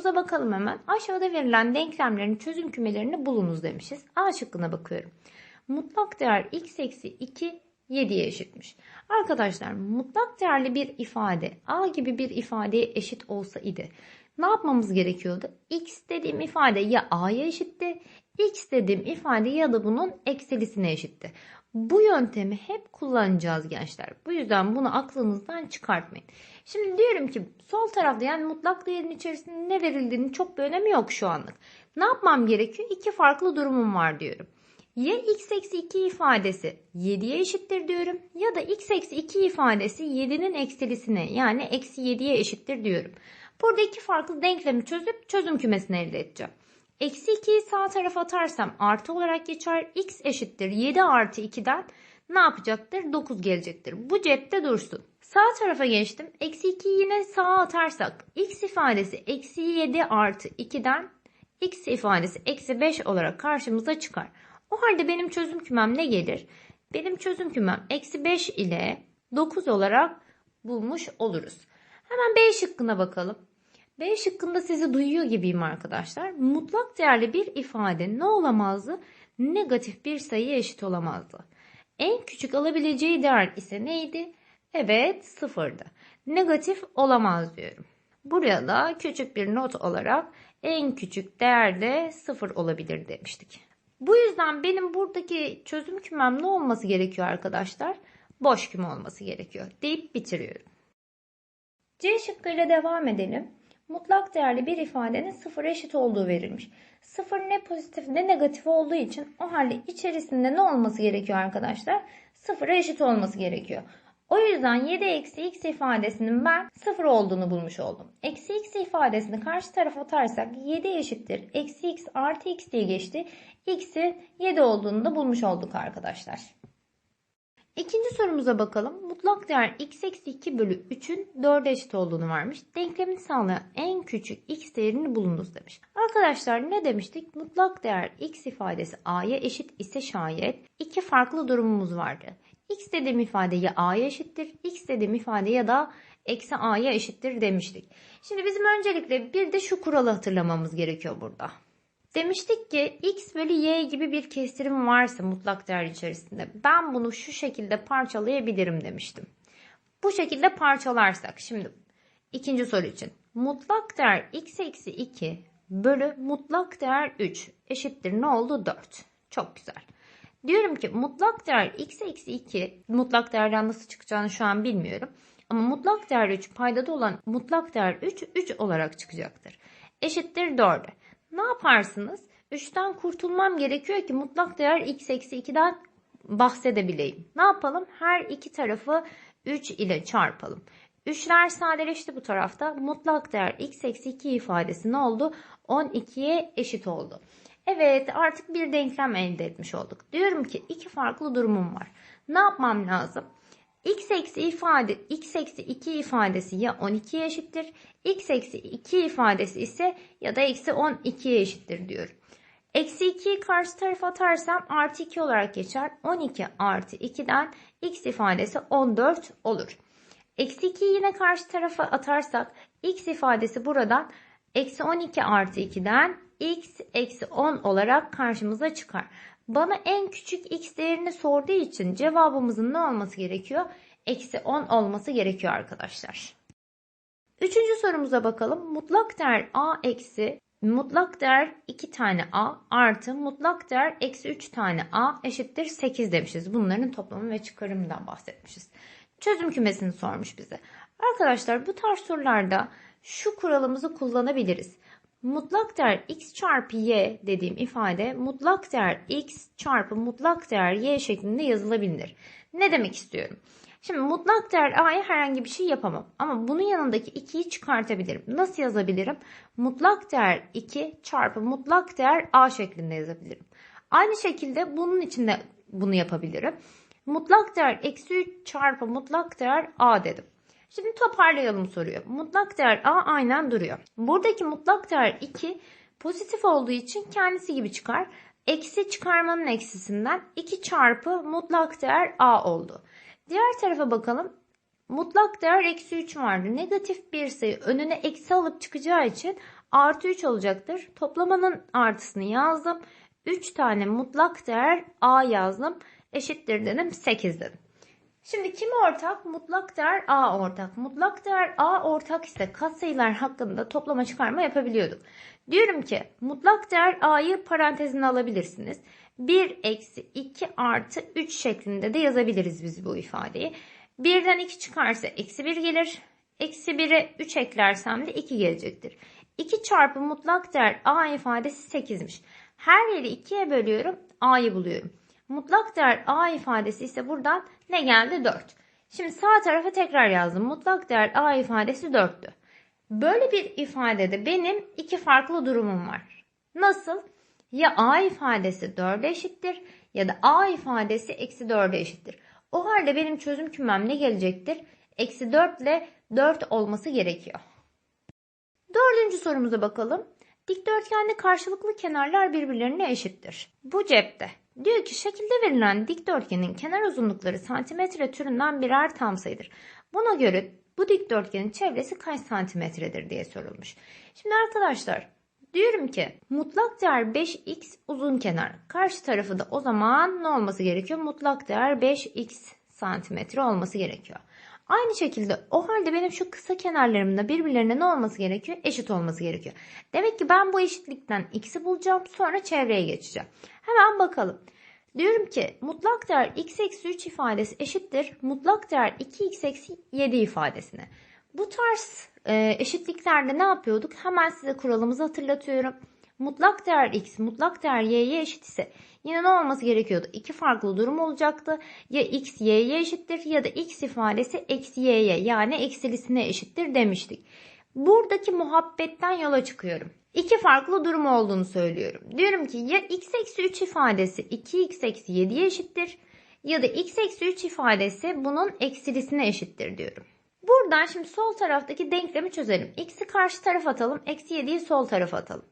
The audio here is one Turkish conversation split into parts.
sorumuza bakalım hemen. Aşağıda verilen denklemlerin çözüm kümelerini bulunuz demişiz. A şıkkına bakıyorum. Mutlak değer x eksi 2 7'ye eşitmiş. Arkadaşlar mutlak değerli bir ifade A gibi bir ifadeye eşit olsa idi. Ne yapmamız gerekiyordu? X dediğim ifade ya A'ya eşitti. X dediğim ifade ya da bunun eksilisine eşitti. Bu yöntemi hep kullanacağız gençler. Bu yüzden bunu aklınızdan çıkartmayın. Şimdi diyorum ki sol tarafta yani mutlak değerin içerisinde ne verildiğini çok bir önemi yok şu anlık. Ne yapmam gerekiyor? İki farklı durumum var diyorum. Ya x eksi 2 ifadesi 7'ye eşittir diyorum ya da x eksi 2 ifadesi 7'nin eksilisine yani eksi 7'ye eşittir diyorum. Burada iki farklı denklemi çözüp çözüm kümesini elde edeceğim. Eksi 2'yi sağ tarafa atarsam artı olarak geçer. X eşittir 7 artı 2'den ne yapacaktır? 9 gelecektir. Bu cepte dursun. Sağ tarafa geçtim. Eksi 2'yi yine sağa atarsak x ifadesi eksi 7 artı 2'den x ifadesi eksi 5 olarak karşımıza çıkar. O halde benim çözüm kümem ne gelir? Benim çözüm kümem eksi 5 ile 9 olarak bulmuş oluruz. Hemen B şıkkına bakalım. B şıkkında sizi duyuyor gibiyim arkadaşlar. Mutlak değerli bir ifade ne olamazdı? Negatif bir sayıya eşit olamazdı. En küçük alabileceği değer ise neydi? Evet sıfırdı. Negatif olamaz diyorum. Buraya da küçük bir not olarak en küçük değer de sıfır olabilir demiştik. Bu yüzden benim buradaki çözüm kümem ne olması gerekiyor arkadaşlar? Boş küme olması gerekiyor deyip bitiriyorum. C şıkkıyla devam edelim. Mutlak değerli bir ifadenin sıfır eşit olduğu verilmiş. Sıfır ne pozitif ne negatif olduğu için o halde içerisinde ne olması gerekiyor arkadaşlar? Sıfıra eşit olması gerekiyor. O yüzden 7 eksi x ifadesinin ben 0 olduğunu bulmuş oldum. Eksi x ifadesini karşı tarafa atarsak 7 eşittir. Eksi x artı x diye geçti. x'in 7 olduğunu da bulmuş olduk arkadaşlar. İkinci sorumuza bakalım. Mutlak değer x eksi 2 bölü 3'ün 4'e eşit olduğunu vermiş. Denklemini sağlayan en küçük x değerini bulunuz demiş. Arkadaşlar ne demiştik? Mutlak değer x ifadesi a'ya eşit ise şayet iki farklı durumumuz vardı. x dediğim ifade ya a'ya eşittir, x dediğim ifade ya da eksi a'ya eşittir demiştik. Şimdi bizim öncelikle bir de şu kuralı hatırlamamız gerekiyor burada. Demiştik ki x bölü y gibi bir kestirim varsa mutlak değer içerisinde ben bunu şu şekilde parçalayabilirim demiştim. Bu şekilde parçalarsak şimdi ikinci soru için mutlak değer x eksi 2 bölü mutlak değer 3 eşittir ne oldu 4. Çok güzel. Diyorum ki mutlak değer x eksi 2 mutlak değerden nasıl çıkacağını şu an bilmiyorum. Ama mutlak değer 3 paydada olan mutlak değer 3 3 olarak çıkacaktır. Eşittir 4'e. Ne yaparsınız? 3'ten kurtulmam gerekiyor ki mutlak değer x eksi 2'den bahsedebileyim. Ne yapalım? Her iki tarafı 3 ile çarpalım. 3'ler sadeleşti bu tarafta. Mutlak değer x eksi 2 ifadesi ne oldu? 12'ye eşit oldu. Evet artık bir denklem elde etmiş olduk. Diyorum ki iki farklı durumum var. Ne yapmam lazım? X eksi ifade x eksi 2 ifadesi ya 12'ye eşittir. x eksi 2 ifadesi ise ya da eksi 12'ye eşittir diyorum. Eksi 2'yi karşı tarafa atarsam artı 2 olarak geçer. 12 artı 2'den x ifadesi 14 olur. Eksi 2'yi yine karşı tarafa atarsak x ifadesi buradan eksi 12 artı 2'den x eksi 10 olarak karşımıza çıkar. Bana en küçük x değerini sorduğu için cevabımızın ne olması gerekiyor? Eksi 10 olması gerekiyor arkadaşlar. Üçüncü sorumuza bakalım. Mutlak değer a eksi mutlak değer 2 tane a artı mutlak değer eksi 3 tane a eşittir 8 demişiz. Bunların toplamı ve çıkarımından bahsetmişiz. Çözüm kümesini sormuş bize. Arkadaşlar bu tarz sorularda şu kuralımızı kullanabiliriz. Mutlak değer x çarpı y dediğim ifade mutlak değer x çarpı mutlak değer y şeklinde yazılabilir. Ne demek istiyorum? Şimdi mutlak değer a'ya herhangi bir şey yapamam. Ama bunun yanındaki 2'yi çıkartabilirim. Nasıl yazabilirim? Mutlak değer 2 çarpı mutlak değer a şeklinde yazabilirim. Aynı şekilde bunun için de bunu yapabilirim. Mutlak değer eksi 3 çarpı mutlak değer a dedim. Şimdi toparlayalım soruyu. Mutlak değer a aynen duruyor. Buradaki mutlak değer 2 pozitif olduğu için kendisi gibi çıkar. Eksi çıkarmanın eksisinden 2 çarpı mutlak değer a oldu. Diğer tarafa bakalım. Mutlak değer eksi 3 vardı. Negatif bir sayı önüne eksi alıp çıkacağı için artı 3 olacaktır. Toplamanın artısını yazdım. 3 tane mutlak değer A yazdım. Eşittir dedim 8 dedim. Şimdi kim ortak? Mutlak değer A ortak. Mutlak değer A ortak ise katsayılar hakkında toplama çıkarma yapabiliyorduk. Diyorum ki mutlak değer A'yı parantezine alabilirsiniz. 1 eksi 2 artı 3 şeklinde de yazabiliriz biz bu ifadeyi. 1'den 2 çıkarsa eksi 1 gelir. Eksi 1'e 3 eklersem de 2 gelecektir. 2 çarpı mutlak değer A ifadesi 8'miş. Her yeri 2'ye bölüyorum. A'yı buluyorum. Mutlak değer A ifadesi ise buradan ne geldi? 4. Şimdi sağ tarafa tekrar yazdım. Mutlak değer A ifadesi 4'tü. Böyle bir ifadede benim iki farklı durumum var. Nasıl? Ya A ifadesi 4'e eşittir ya da A ifadesi eksi 4'e eşittir. O halde benim çözüm kümem ne gelecektir? Eksi 4 ile 4 olması gerekiyor. Dördüncü sorumuza bakalım. Dikdörtgende karşılıklı kenarlar birbirlerine eşittir. Bu cepte. Diyor ki şekilde verilen dikdörtgenin kenar uzunlukları santimetre türünden birer tam sayıdır. Buna göre bu dikdörtgenin çevresi kaç santimetredir diye sorulmuş. Şimdi arkadaşlar diyorum ki mutlak değer 5x uzun kenar. Karşı tarafı da o zaman ne olması gerekiyor? Mutlak değer 5x santimetre olması gerekiyor. Aynı şekilde o halde benim şu kısa kenarlarımın da birbirlerine ne olması gerekiyor? Eşit olması gerekiyor. Demek ki ben bu eşitlikten x'i bulacağım sonra çevreye geçeceğim. Hemen bakalım. Diyorum ki mutlak değer x eksi 3 ifadesi eşittir mutlak değer 2x eksi 7 ifadesine. Bu tarz e, eşitliklerde ne yapıyorduk? Hemen size kuralımızı hatırlatıyorum. Mutlak değer x, mutlak değer y'ye eşit ise yine ne olması gerekiyordu? İki farklı durum olacaktı. Ya x y'ye eşittir ya da x ifadesi eksi y'ye yani eksilisine eşittir demiştik. Buradaki muhabbetten yola çıkıyorum. İki farklı durum olduğunu söylüyorum. Diyorum ki ya x eksi 3 ifadesi 2x eksi 7'ye eşittir ya da x eksi 3 ifadesi bunun eksilisine eşittir diyorum. Buradan şimdi sol taraftaki denklemi çözelim. x'i karşı tarafa atalım. Eksi 7'yi sol tarafa atalım.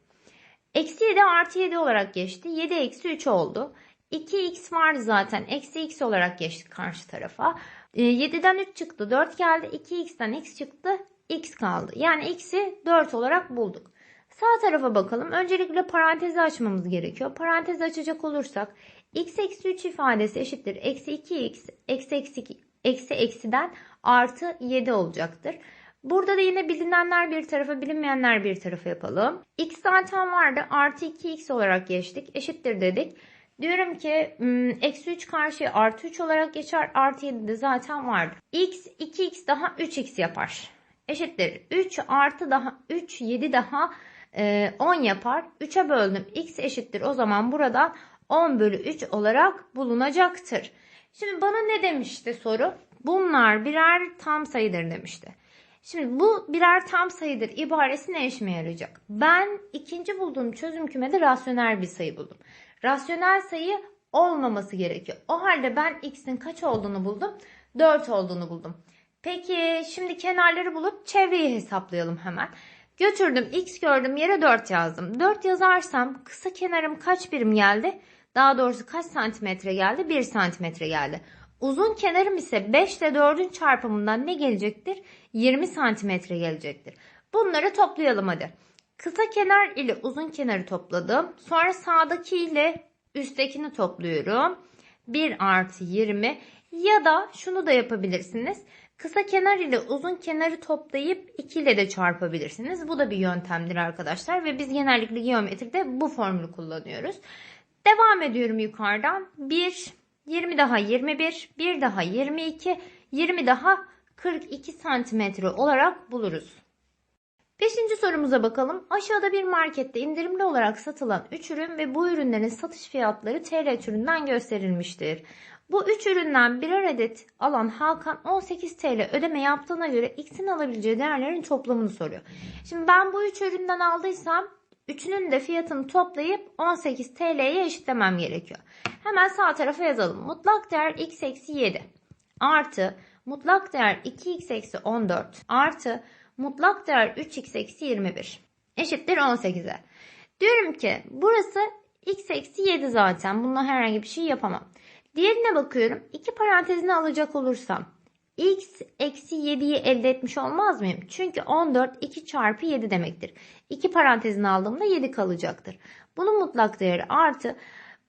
Eksi 7 artı 7 olarak geçti. 7 eksi 3 oldu. 2x vardı zaten. Eksi x olarak geçti karşı tarafa. 7'den ee, 3 çıktı. 4 geldi. 2x'ten x çıktı. x kaldı. Yani x'i 4 olarak bulduk. Sağ tarafa bakalım. Öncelikle parantezi açmamız gerekiyor. Parantezi açacak olursak x eksi 3 ifadesi eşittir. Eksi 2x eksi eksi, eksi eksiden artı 7 olacaktır. Burada da yine bilinenler bir tarafa bilinmeyenler bir tarafa yapalım. x zaten vardı. Artı 2x olarak geçtik. Eşittir dedik. Diyorum ki hmm, eksi 3 karşıya artı 3 olarak geçer. Artı 7 de zaten vardı. x 2x daha 3x yapar. Eşittir. 3 artı daha 3 7 daha 10 yapar. 3'e böldüm. X eşittir. O zaman burada 10 bölü 3 olarak bulunacaktır. Şimdi bana ne demişti soru? Bunlar birer tam sayıdır demişti. Şimdi bu birer tam sayıdır ibaresi ne işime yarayacak? Ben ikinci bulduğum çözüm kümede rasyonel bir sayı buldum. Rasyonel sayı olmaması gerekiyor. O halde ben x'in kaç olduğunu buldum? 4 olduğunu buldum. Peki şimdi kenarları bulup çevreyi hesaplayalım hemen. Götürdüm x gördüm yere 4 yazdım. 4 yazarsam kısa kenarım kaç birim geldi? Daha doğrusu kaç santimetre geldi? 1 santimetre geldi. Uzun kenarım ise 5 ile 4'ün çarpımından ne gelecektir? 20 santimetre gelecektir. Bunları toplayalım hadi. Kısa kenar ile uzun kenarı topladım. Sonra sağdaki ile üsttekini topluyorum. 1 artı 20 ya da şunu da yapabilirsiniz. Kısa kenar ile uzun kenarı toplayıp 2 ile de çarpabilirsiniz. Bu da bir yöntemdir arkadaşlar ve biz genellikle geometride bu formülü kullanıyoruz. Devam ediyorum yukarıdan. 1, 20 daha 21, 1 daha 22, 20 daha 42 santimetre olarak buluruz. Beşinci sorumuza bakalım. Aşağıda bir markette indirimli olarak satılan 3 ürün ve bu ürünlerin satış fiyatları TL türünden gösterilmiştir. Bu 3 üründen birer adet alan Hakan 18 TL ödeme yaptığına göre X'in alabileceği değerlerin toplamını soruyor. Şimdi ben bu 3 üründen aldıysam üçünün de fiyatını toplayıp 18 TL'ye eşitlemem gerekiyor. Hemen sağ tarafa yazalım. Mutlak değer x eksi 7 artı mutlak değer 2x eksi 14 artı mutlak değer 3x eksi 21 eşittir 18'e. Diyorum ki burası x eksi 7 zaten. Bununla herhangi bir şey yapamam. Diğerine bakıyorum. İki parantezini alacak olursam x eksi 7'yi elde etmiş olmaz mıyım? Çünkü 14 2 çarpı 7 demektir. 2 parantezini aldığımda 7 kalacaktır. Bunun mutlak değeri artı.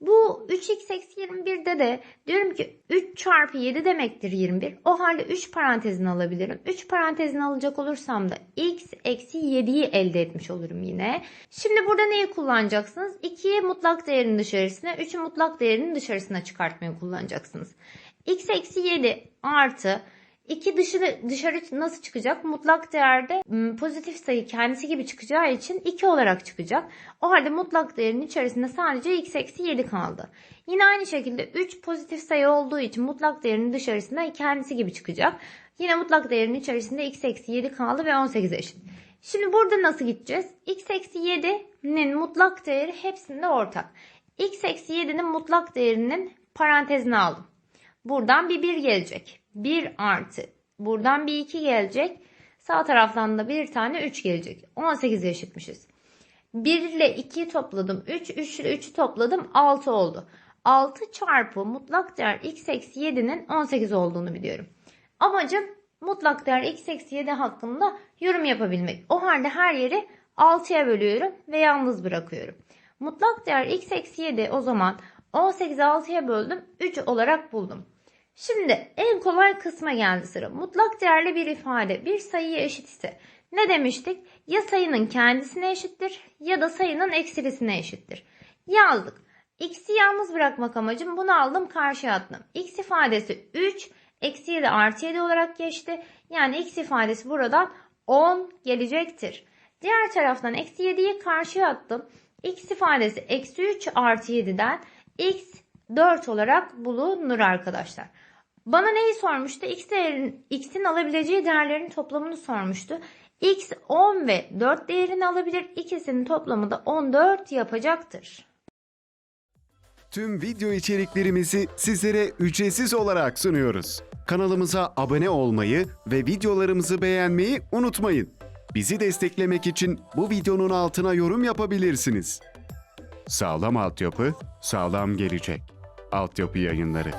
Bu 3x eksi 21'de de diyorum ki 3 çarpı 7 demektir 21. O halde 3 parantezini alabilirim. 3 parantezini alacak olursam da x eksi 7'yi elde etmiş olurum yine. Şimdi burada neyi kullanacaksınız? 2'yi mutlak değerin dışarısına, 3'ü mutlak değerinin dışarısına çıkartmayı kullanacaksınız. x eksi 7 artı 2 dışarı, dışarı nasıl çıkacak? Mutlak değerde m, pozitif sayı kendisi gibi çıkacağı için 2 olarak çıkacak. O halde mutlak değerin içerisinde sadece x eksi 7 kaldı. Yine aynı şekilde 3 pozitif sayı olduğu için mutlak değerinin dışarısında kendisi gibi çıkacak. Yine mutlak değerin içerisinde x eksi 7 kaldı ve 18 eşit. Şimdi burada nasıl gideceğiz? x eksi 7'nin mutlak değeri hepsinde ortak. x eksi 7'nin mutlak değerinin parantezine aldım. Buradan bir 1 gelecek. 1 artı. Buradan bir 2 gelecek. Sağ taraftan da bir tane 3 gelecek. 18 eşitmişiz. 1 ile 2'yi topladım. 3, 3 ile 3'ü topladım. 6 oldu. 6 çarpı mutlak değer x eksi 7'nin 18 olduğunu biliyorum. Amacım mutlak değer x eksi 7 hakkında yorum yapabilmek. O halde her yeri 6'ya bölüyorum ve yalnız bırakıyorum. Mutlak değer x eksi 7 o zaman 18'i 6'ya böldüm 3 olarak buldum. Şimdi en kolay kısma geldi sıra. Mutlak değerli bir ifade bir sayıya eşit ise ne demiştik? Ya sayının kendisine eşittir ya da sayının eksilisine eşittir. Yazdık. X'i yalnız bırakmak amacım bunu aldım karşıya attım. X ifadesi 3 eksi 7 artı 7 olarak geçti. Yani X ifadesi buradan 10 gelecektir. Diğer taraftan eksi 7'yi karşıya attım. X ifadesi eksi 3 artı 7'den X 4 olarak bulunur arkadaşlar. Bana neyi sormuştu? X değerin, X'in alabileceği değerlerin toplamını sormuştu. X 10 ve 4 değerini alabilir. İkisinin toplamı da 14 yapacaktır. Tüm video içeriklerimizi sizlere ücretsiz olarak sunuyoruz. Kanalımıza abone olmayı ve videolarımızı beğenmeyi unutmayın. Bizi desteklemek için bu videonun altına yorum yapabilirsiniz. Sağlam altyapı, sağlam gelecek. Altyapı yayınları.